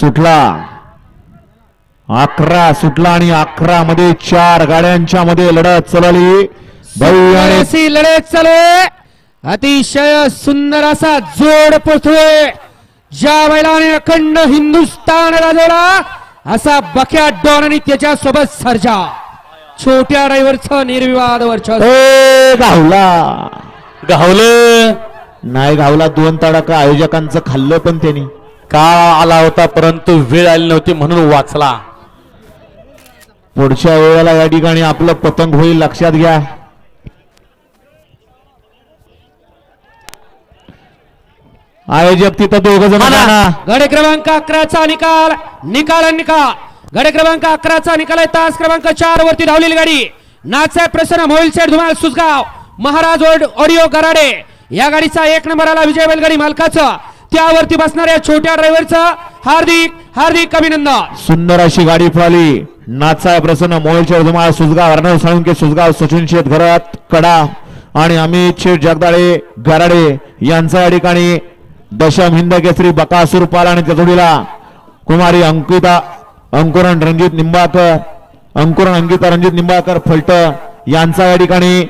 सुटला. अकरा सुटला आणि अकरा मध्ये चार गाड्यांच्या मध्ये लढत चालली. आणि अशी लढत चालू अतिशय सुंदर असा जोड पोचतोय ज्या बैलाने अखंड हिंदुस्थान गाजवला असा बख्या डॉन आणि त्याच्या सोबत सर्जा. छोट्या ड्रायव्हरचं निर्विवाद वर्चस्व. ए, गावला. गावलं. नाही गावला दोन तडाखा आयोजकांचं खाल्लं पण त्यांनी. का आला होता परंतु वेळ आली नव्हती म्हणून वाचला. पुढच्या वेळेला या ठिकाणी आपलं पतंग होईल लक्षात घ्या. आयोजक तिथं दोघ जण. गडे क्रमांक अकराचा निकाल निकाल आणि निकाल. गडे क्रमांक अकराचा निकाल आहे तास क्रमांक चार वरती धावलेली गाडी. नाथसाहेब प्रसन्न मोहिल शेठ धुमाळ सुसगाव महाराज ऑडिओ गराडे. या गाडीचा एक नंबर आला विजय बैलगाडी मालकाचं. त्यावरती बसणाऱ्या छोट्या ड्रायव्हरचा हार्दिक हार्दिक अभिनंदन. सुंदर अशी गाडी पळाली. नाचा प्रसन्न मोहोळच्या धुमाळ सुजगाव अर्णव साळुंके सुजगाव सचिन शेत घरात कडा आणि अमित शेठ जगदाळे गराडे यांचा या ठिकाणी दशम हिंद केसरी बकासूर पाल आणि त्या कुमारी अंकिता अंकुरण रणजित निंबाळकर अंकुरण अंकिता रणजित निंबाळकर फलट यांचा या ठिकाणी